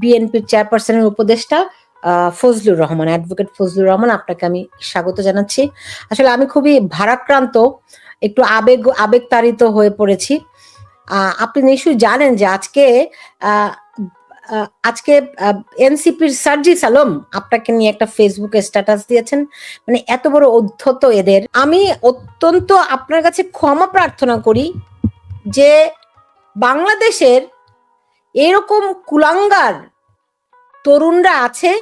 বিএনপির চেয়ারপারসনের উপদেষ্টা ফজলুর রহমান অ্যাডভোকেট ফজলুর রহমান, আপনাকে আমি স্বাগত জানাচ্ছি। আসলে আমি খুবই ভারাক্রান্ত, একটু আবেগ, আবেগতাড়িত হয়ে পড়েছি। আপনি নিশ্চয়ই জানেন যে আজকে আজকে এনসিপির সার্জিস আলম আপনাকে নিয়ে একটা ফেসবুকে স্ট্যাটাস দিয়েছেন। মানে এত বড় অধ্যত এদের। আমি অত্যন্ত আপনার কাছে ক্ষমা প্রার্থনা করি যে বাংলাদেশের এরকম কুলাঙ্গার তরুণরা আছে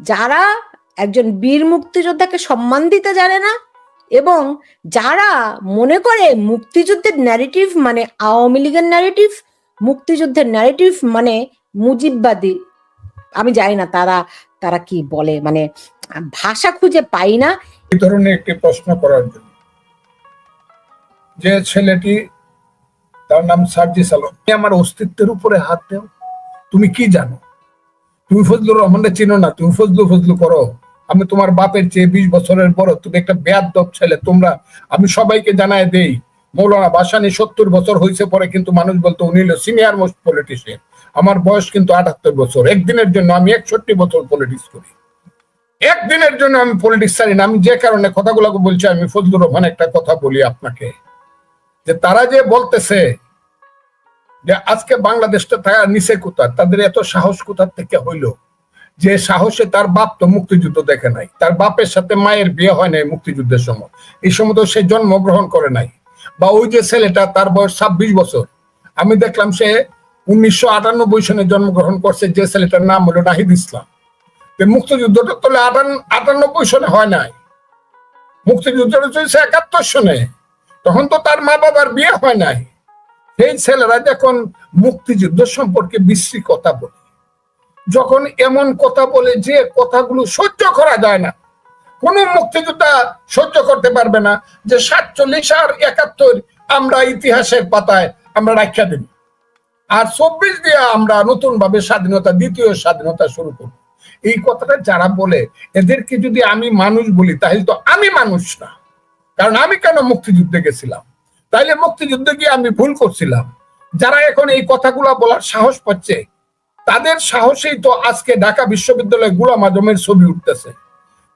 যারা একজন বীর মুক্তিযোদ্ধাকে সম্মান দিতে জানে না এবং যারা মনে করে মুক্তিযুদ্ধের ন্যারেটিভ মানে আওয়ামী লীগের ন্যারেটিভ মুক্তিযুদ্ধের ন্যারেটিভ মানে মুজিববাদী। আমি জানি না তারা তারা কি বলে মানে ভাষা খুঁজে পাই না। এই ধরনের একটি প্রশ্ন করার জন্য। যে ছেলেটি, তার নাম সার্জিস আলম আমার অস্তিত্বের উপরে হাত দেও। তুমি কি জানো? তুমি ফজলুর রহমানকে চিনো না, তুমি ফজলু ফজলু করো। আমি তোমার বাপের চেয়ে বিশ বছরের বড়, তুমি একটা বেয়াদব ছেলে, তোমরা, আমি সবাইকে জানায় দেই, মৌলানা বাসানি সত্তর বছর হয়েছে পরে কিন্তু মানুষ বলতো, উনি হলো সিনিয়র মোস্ট পলিটিশিয়ান আমার বয়স কিন্তু আটাত্তর বছর। একদিনের জন্য আমি একষট্টি বছর পলিটিক্স করি। একদিনের জন্য আমি পলিটিক্স ছাড়ি না। আমি যে কারণে কথাগুলো বলছি, আমি ফজলুর রহমান একটা কথা বলি আপনাকে। যে তারা যে বলতেছে যে আজকে বাংলাদেশটা তারা নিচে কোথার তাদের এত সাহস কোথার থেকে হইল? যে সাহসে তার বাপ তো মুক্তিযুদ্ধ দেখে নাই। তার বাপের সাথে মায়ের বিয়ে হয় নাই মুক্তিযুদ্ধের সময়। এই সময় তো সে জন্মগ্রহণ করে নাই। বা ওই যে ছেলেটা, তার বয়স ছাব্বিশ বছর। আমি দেখলাম সে উনিশশো আটানব্বই সনে জন্মগ্রহণ করছে, যে ছেলেটার নাম হলো নাহিদ ইসলাম। মুক্তিযুদ্ধটা তো আটান- আটানব্বই সনে হয় নাই। মুক্তিযুদ্ধটা চলছে একাত্তর সনে। তখন তো তার মা বাবার বিয়ে হয় নাই। সেই ছেলেরা যখন মুক্তিযুদ্ধ সম্পর্কে বিশ্রী কথা বলে, যখন এমন কথা বলে যে কথাগুলো সহ্য করা যায় না, কোন মুক্তিযোদ্ধা সহ্য করতে পারবে না যে সাতচল্লিশ আর একাত্তর আমরা ইতিহাসের পাতায় আমরা রাখা দেব। আর চব্বিশ দিয়ে আমরা নতুন ভাবে স্বাধীনতা, দ্বিতীয় স্বাধীনতা শুরু করব। এই কথাটা যারা বলে, এদেরকে যদি আমি মানুষ বলি, তাহলে তো আমি মানুষ না। কারণ আমি কেন মুক্তিযুদ্ধে গেছিলাম? তাইলে মুক্তিযুদ্ধে গিয়ে আমি ভুল করছিলাম। যারা এখন এই কথাগুলা বলার সাহস পাচ্ছে, তাদের সাহসেই তো আজকে ঢাকা বিশ্ববিদ্যালয়ে গুলাম আজমের ছবি উঠতেছে।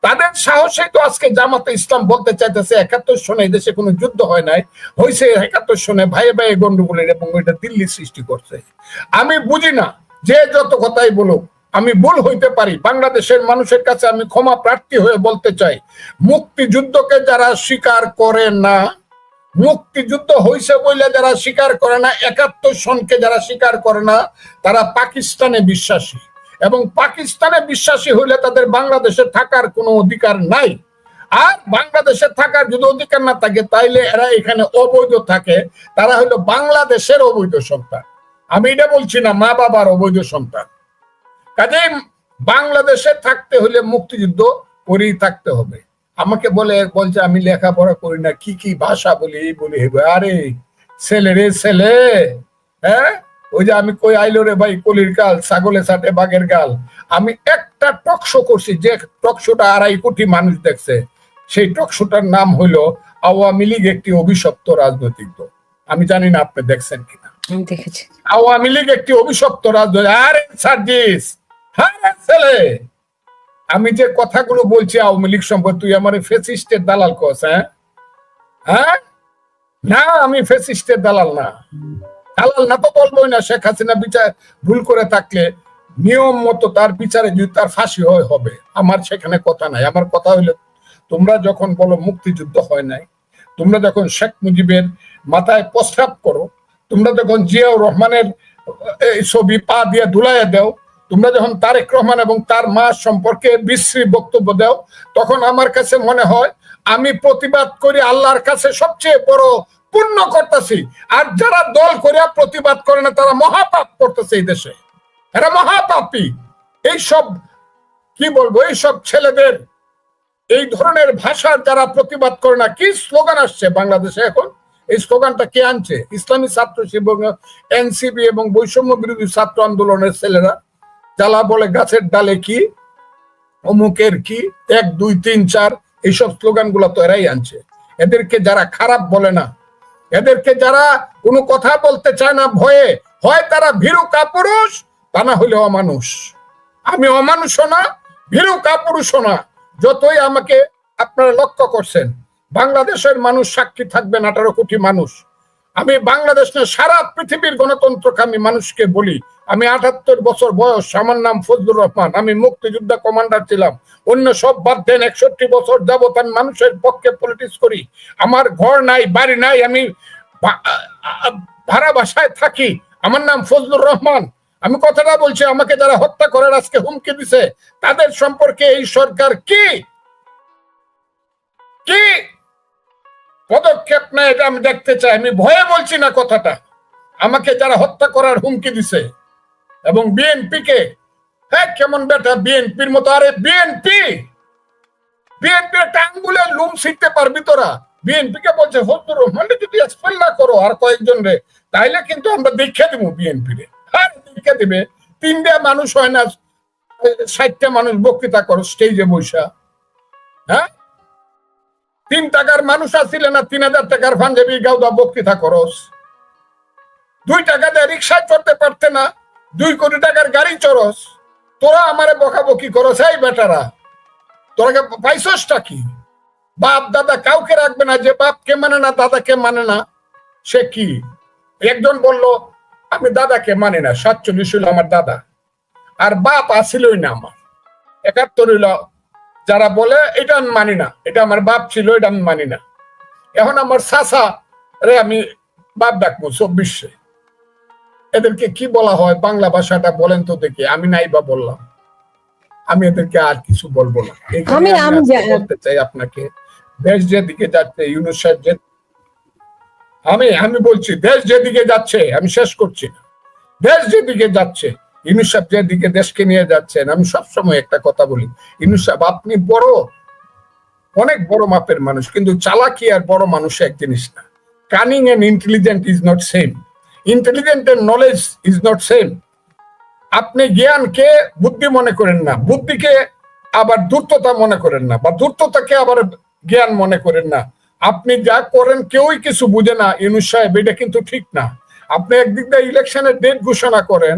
তাদের সাহসেই তো আজকে জামাতে ইসলাম বলতে চাইতেছে, একাত্তর সনে দেশে কোনো যুদ্ধ হয় নাই হয়েছে একাত্তর সনে ভাইয়ে ভাইয়ে গন্ডগোলের এবং ওইটা দিল্লি সৃষ্টি করছে। আমি বুঝি না, যে যত কথাই বলুক, আমি ভুল হইতে পারি। বাংলাদেশের মানুষের কাছে আমি ক্ষমা প্রার্থী হয়ে বলতে চাই, মুক্তিযুদ্ধকে যারা স্বীকার করে না মুক্তিযুদ্ধ হয়েছে বলে যারা স্বীকার করে না, একাত্তর সনকে যারা স্বীকার করে না, তারা পাকিস্তানে বিশ্বাসী। এবং পাকিস্তানে বিশ্বাসী হইলে তাদের বাংলাদেশে থাকার কোনো অধিকার নাই। আর বাংলাদেশে থাকার যদি অধিকার না থাকে, তাইলে এরা এখানে অবৈধ থাকে। তারা হলো বাংলাদেশের অবৈধ সন্তান। আমি এটা বলছি না, মা বাবার অবৈধ সন্তান। কাজে বাংলাদেশে থাকতে হলে মুক্তিযুদ্ধ করেই থাকতে হবে। আমাকে বলে বলছে আমি লেখাপড়া করি না কি কি ভাষা বলি এই বলি আরে ছেলে রে ছেলে! হ্যাঁ? ওই যে আমি কই আইলো রে ভাই কলির গাল ছাগলে সাথে বাঘের গাল। আমি একটা টকশো করছি যে টকশোটা আড়াই কোটি মানুষ দেখছে। সেই টকশোটার নাম হইল আওয়ামী লীগ একটি অভিশপ্ত রাজনৈতিক দল। আমি জানি না আপনি দেখছেন কিনা। দেখেছি। আওয়ামী লীগ একটি অভিশপ্ত রাজনৈতিক আরে সার্জিস! হ্যাঁ ছেলে! আমি যে কথাগুলো বলছি আওয়ামী লীগ সম্পর্কে, তুই আমার ফেসিস্টের দালাল কস হ্যাঁ? হ্যাঁ? না, আমি ফেসিস্টের দালাল না। দালাল না তো বলবোই না, শেখ হাসিনা বিচার, ভুল করে থাকলে নিয়ম মতো তার বিচারে যদি তার ফাঁসি হয়, হবে। আমার সেখানে কথা নাই। আমার কথা হইল, তোমরা যখন বলো মুক্তিযুদ্ধ হয় নাই, তোমরা যখন শেখ মুজিবের মাথায় প্রস্রাব করো, তোমরা যখন জিয়াউর রহমানের এই ছবি পা দিয়ে ধুলাইয়া দাও তোমরা যখন তারেক রহমান এবং তার মা সম্পর্কে বিশ্রী বক্তব্য দাও, তখন আমার কাছে মনে হয় আমি প্রতিবাদ করি আল্লাহর কাছে সবচেয়ে বড় পুণ্য করতেছি আর যারা দল করিয়া প্রতিবাদ করে না, তারা মহাপাপ করতেছে এই দেশে। এরা মহাপাপী। এইসব কি বলব এইসব ছেলেদের, এই ধরনের ভাষার যারা প্রতিবাদ করে না, কি স্লোগান আসছে বাংলাদেশে এখন? এই স্লোগানটা কে আনছে? ইসলামী ছাত্র শিবির, এনসিপি এবং বৈষম্য বিরোধী ছাত্র আন্দোলনের ছেলেরা। যারা বলে গাছের ডালে কি? অমুকের কি? এক, দুই, তিন, চার, এইসব স্লোগানগুলা তো এরাই আনছে। এদেরকে যারা খারাপ বলে না, এদেরকে যারা কোনো কথা বলতে চায় না ভয়ে, হয় তারা ভীরু কাপুরুষ, তা না হলে অমানুষ। আমি অমানুষও না, ভীরু কাপুরুষও না। যতই আমাকে আপনারা লক্ষ্য করছেন, বাংলাদেশের মানুষ সাক্ষী থাকবেন আঠারো কোটি মানুষ। আমি বাংলাদেশ না সারা পৃথিবীর গণতন্ত্রকামী মানুষকে বলি, আমি আটাত্তর বছর বয়স, আমার নাম ফজলুর রহমান, আমি মুক্তিযোদ্ধা কমান্ডার ছিলাম। অন্য সব বাদ দেন একষট্টি বছর যাবত আমি মানুষের পক্ষে পলিটিক্স করি। আমার ঘর নাই, বাড়ি নাই, আমি ভাড়া বাসায় থাকি। আমার নাম ফজলুর রহমান। আমি কথাটা বলছি, আমাকে যারা হত্যা করার আজকে হুমকি দিছে, তাদের সম্পর্কে এই সরকার কি? কি? পদক্ষেপ নেয় এটা আমি দেখতে চাই। আমি ভয়ে বলছি না কথাটা। আমাকে যারা হত্যা করার হুমকি দিছে এবং বিএনপি কে হ্যাঁ কেমন বেটা, বিএনপির মতো, আরে বিএনপি! বিএনপি একটা আঙ্গুলে লুম শিখতে পারবি তোরা। বিএনপি কে বলছে ফজলুর রহমানকে যদি না করো আর কয়েকজন রে, তাইলে কিন্তু আমরা দেখে দিব বিএনপি রে। হ্যাঁ দেখে দিবে। তিনটা মানুষ হয় না, ষাটটা মানুষ বক্তৃতা করো স্টেজে বৈশা হ্যাঁ? তিন টাকার মানুষ আসছিলে না, তিন হাজার টাকার পাঞ্জাবি, গাউদা, বক্তৃতা করস দুই টাকা দিয়ে রিক্সায় চড়তে পারতে না, দুই কোটি টাকার গাড়ি চড়স। তোরা আমারে বকাবকি করস, এই বেটারা। তোরা কে পাইছসটা কি? বাপ, দাদা কাউকে রাখবে না, যে বাপকে মানে না, দাদাকে মানে না, সে কি? একজন বলল, আমি দাদাকে মানি না, সাতচল্লিশ আমার দাদা। আর বাপ আসিলই না আমার। একাত্তর হইল যারা বলে এটা আমি মানি না এটা আমার বাপ ছিল এটা আমি মানি না। এখন আমার সাসা রে আমি বাপ ডাকবো চব্বিশে। এদেরকে কি বলা হয় বাংলা ভাষাটা বলেন তো দেখি আমি নাই বা বললাম। আমি এদেরকে আর কিছু বলব না। আমি- বলতে চাই আপনাকে দেশ যেদিকে যাচ্ছে ইউনুস যে আমি আমি বলছি দেশ যেদিকে যাচ্ছে আমি শেষ করছি না। দেশ যেদিকে যাচ্ছে ইউনুস সাহেব যেদিকে দেশকে নিয়ে যাচ্ছেন, আমি সবসময় একটা কথা বলি ইউনুস সাহেব, আপনি বড়, অনেক বড় মাপের মানুষ, কিন্তু চালাকি আর বড় মানুষ এক জিনিস না। Cunning and intelligent is not same intelligent and knowledge is not same আপনি জ্ঞানকে বুদ্ধি মনে করেন না, বুদ্ধিকে আবার ধূর্ততা মনে করেন না, বা ধূর্ততাকে আবার জ্ঞান মনে করেন না। আপনি যা করেন, কেউই কিছু বুঝে না ইউনুস সাহেব, এটা কিন্তু ঠিক না। আপনি একদিক দিয়ে ইলেকশনের ডেট ঘোষণা করেন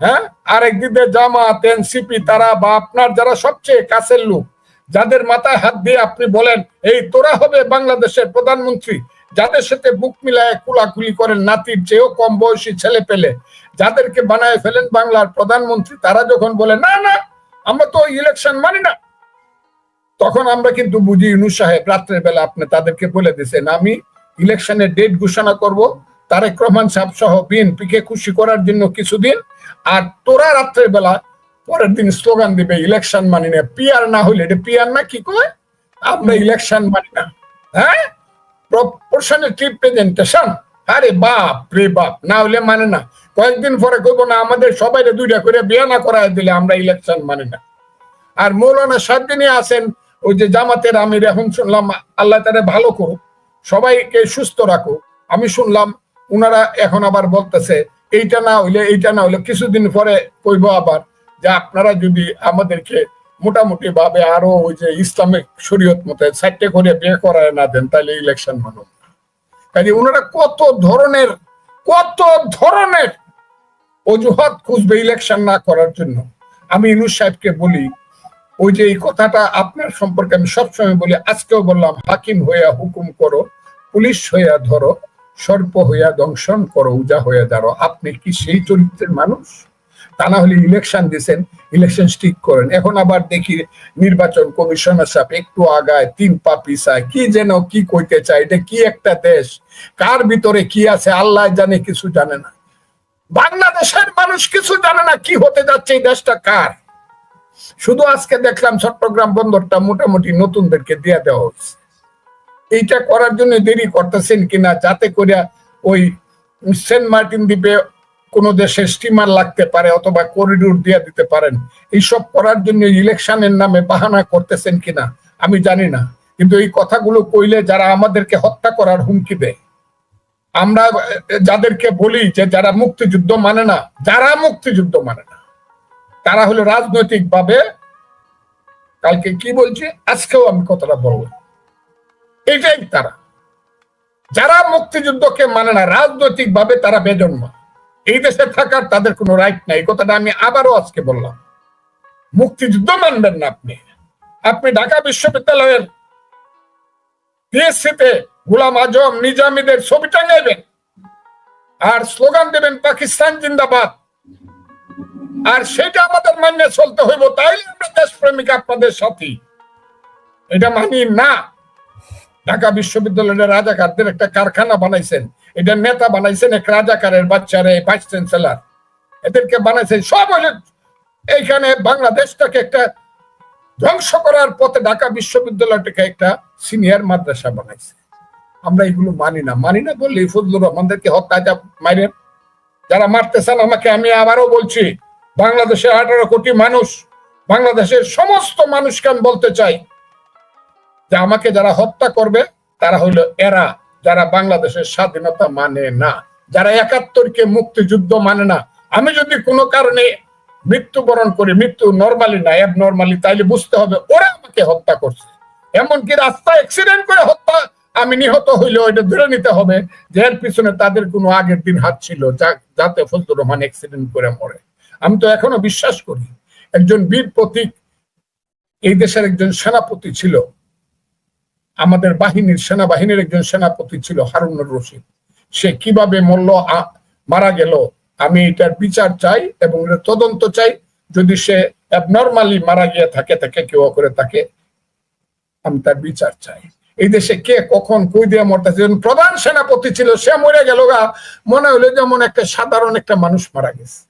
হ্যাঁ? আর একদিক দিয়ে জামাত, এনসিপি, তারা বা আপনার যারা সবচেয়ে কাছের লোক, যাদের মাথায় হাত দিয়ে আপনি বলেন, এই তোরা হবে বাংলাদেশের প্রধানমন্ত্রী। যাদের সাথে বুক মিলায় কুলাকুলি করেন, নাতির চেয়েও কম বয়সী ছেলে পেলে, যাদেরকে বানায় ফেলেন বাংলার প্রধানমন্ত্রী, তারা যখন বলে, না না, আমরা তো ইলেকশন মানি না। তখন আমরা কিন্তু বুঝি ইনু সাহেব, রাত্রের বেলা আপনি তাদেরকে বলে দিয়েছেন আমি ইলেকশনের ডেট ঘোষণা করব, তারেক রহমান সাহেব সহ বিএনপি কে খুশি করার জন্য কিছুদিন আর তোরা রাত্রের বেলা পরের দিন স্লোগান দিবে ইলেকশন মানি না পিয়ার না হইলে, এটা পিয়ার না কি কয়? আমরা ইলেকশন মানি না হ্যাঁ? রিপ্রেজেন্টেশন আরে বাপ রে বাপ, না হলে মানে না। কয়েকদিন পরে কইব না, আমাদের সবাই দুইটা করে বিয়ে না করায় দিলে আমরা ইলেকশন মানি না। আর মৌলানা সাদ্দিনী আছেন, ওই যে জামাতের আমির, এখন শুনলাম আল্লাহ তারা ভালো করুক, সবাইকে সুস্থ রাখুক। আমি শুনলাম উনারা এখন আবার বলতেছে এইটা না হইলে, এইটা না হইলে কিছুদিন পরে কইব আবার যে আপনারা যদি আমাদেরকে মোটামুটি ভাবে আরও ওই যে ইসলামিক শরীয়ত মতে চারটে করে বিয়ে করায় না দেন তাহলে ইলেকশন মানুষ কাজে ওনারা কত ধরনের কত ধরনের অজুহাত খুঁজবে ইলেকশন না করার জন্য? আমি ইনুস সাহেবকে বলি, ওই যে এই কথাটা আপনার সম্পর্কে আমি সবসময় বলি, আজকেও বললাম, হাকিম হইয়া হুকুম করো, পুলিশ হইয়া ধরো সর্প হইয়া দংশন করো, উজা হইয়া দাঁড়ো আপনি কি সেই চরিত্রের মানুষ? তা না হলে ইলেকশন দিছেন ইলেকশন স্টিক করেন। এখন আবার দেখি নির্বাচন কমিশনার সাহেব একটু আগায়, তিন পা পিছায়। কি যেন, কি কইতে চায়? এটা কি একটা দেশ? কার ভিতরে কি আছে? আল্লাহ জানে, কিছু জানে না। বাংলাদেশের মানুষ কিছু জানে না, কি হতে যাচ্ছে এই দেশটা কার? শুধু আজকে দেখলাম চট্টগ্রাম বন্দরটা মোটামুটি নতুনদেরকে দিয়ে দেওয়া হচ্ছে। এইটা করার জন্য দেরি করতেছেন কিনা, যাতে করে ওই সেন্ট মার্টিন দ্বীপে কোনো দেশের স্টিমার লাগতে পারে অথবা করিডোর দিয়ে দিতে পারেন। এইসব করার জন্য ইলেকশনের নামে বাহানা করতেছেন কিনা, আমি জানি না। কিন্তু এই কথাগুলো কইলে যারা আমাদেরকে হত্যা করার হুমকি দেয়, আমরা যাদেরকে বলি যে যারা মুক্তিযুদ্ধ মানে না, যারা মুক্তিযুদ্ধ মানে না, তারা হলো রাজনৈতিকভাবে, কালকে কি বলছে? আজকেও আমি কথাটা বলব এটাই তারা। যারা মুক্তিযুদ্ধকে মানে না রাজনৈতিক ভাবে তারা বেজন্মা এই দেশে থাকার তাদের কোনো রাইট নাই। কথাটা আমি আবারও আজকে বললাম। মুক্তিযুদ্ধ মানবেন না আপনি। আপনি ঢাকা বিশ্ববিদ্যালয়ের পিএসসিতে গোলাম আজম নিজামীদের ছবি টাঙ্গাইবেন আর স্লোগান দেবেন, পাকিস্তান জিন্দাবাদ। আর সেটা আমাদের মান্য চলতে হইব। তাইলে আমরা দেশপ্রেমিক আপনাদের সাথী। এটা মানি না। ঢাকা বিশ্ববিদ্যালয়ের রাজাকারদের একটা কারখানা বানাইছেন। এটা নেতা বানাইছেন এক রাজাকারের বাচ্চারে ভাইস চ্যান্সেলার এদেরকে বানাইছেন। সব এইখানে বাংলাদেশটাকে একটা ধ্বংস করার পথে ঢাকা বিশ্ববিদ্যালয়টাকে একটা সিনিয়র মাদ্রাসা বানাইছে। আমরা এগুলো মানি না। মানি না বললে ফজলুর রহমানদেরকে হত্যা যা মাইরেন যারা মারতেছেন আমাকে, আমি আবারও বলছি, বাংলাদেশের আঠারো কোটি মানুষ, বাংলাদেশের সমস্ত মানুষকে আমি বলতে চাই যে আমাকে যারা হত্যা করবে, তারা হইল এরা যারা বাংলাদেশের স্বাধীনতা মানে না। যারা একাত্তরকে মুক্তিযুদ্ধ মানে না। আমি যদি কোনো কারণে মৃত্যুবরণ করি, মৃত্যু নর্মালি না অ্যাব নর্মালি তাইলে বুঝতে হবে ওরা আমাকে হত্যা করছে। এমনকি রাস্তায় অ্যাক্সিডেন্ট করে হত্যা আমি নিহত হইলে ওইটা ধরে নিতে হবে যে এর পিছনে তাদের কোনো আগের দিন হাত ছিল যাতে ফজলুর রহমান অ্যাক্সিডেন্ট করে মরে। আমি তো এখনও বিশ্বাস করি, একজন বীর প্রতীক, এই দেশের একজন সেনাপতি ছিল আমাদের বাহিনীর সেনাবাহিনীর একজন সেনাপতি ছিল হারুনুর রশিদ। সে কীভাবে মূল্য মারা গেল, আমি এটার বিচার চাই এবং তদন্ত চাই। যদি সে অ্যাবনর্মালি মারা গিয়ে থাকে, তাকে কেউ করে তাকে আমি তার বিচার চাই। এই দেশে কে কখন কই দিয়ে মরতেছে? প্রধান সেনাপতি ছিল, সে মরে গেল গা। মনে হলো যেমন একটা সাধারণ একটা মানুষ মারা গেছে।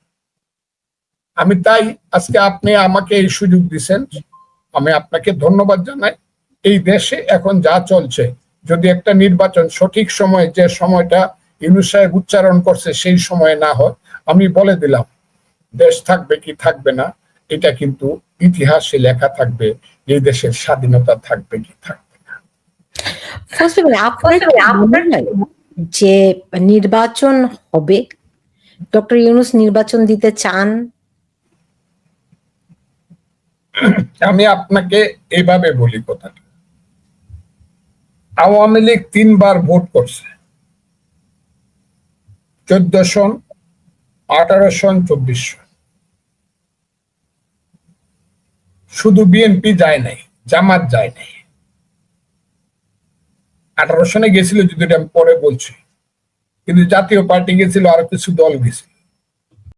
আমি তাই আজকে আপনি আমাকে এই সুযোগ দিছেন আমি আপনাকে ধন্যবাদ জানাই। এই দেশে এখন যা চলছে যদি একটা নির্বাচন সঠিক সময়ে যে সময়টা ইউনুস সাহেব উচ্চারণ করছে সেই সময়ে না হয় আমি বলে দিলাম দেশ থাকবে কি থাকবে না এটা কিন্তু ইতিহাসে লেখা থাকবে এই দেশের স্বাধীনতা থাকবে কি থাকবে না। যে নির্বাচন হবে ডক্টর ইউনুস নির্বাচন দিতে চান? আমি আপনাকে এইভাবে বলি কথাটা। আওয়ামী লীগ তিনবার ভোট করছে। চোদ্দ সন, আঠারো সন, চব্বিশ সন। শুধু বিএনপি যায় নাই, জামাত যায় নাই। আঠারো সনে গেছিল যদি আমি পরে বলছি। কিন্তু জাতীয় পার্টি গেছিল, আরও কিছু দল গেছিল।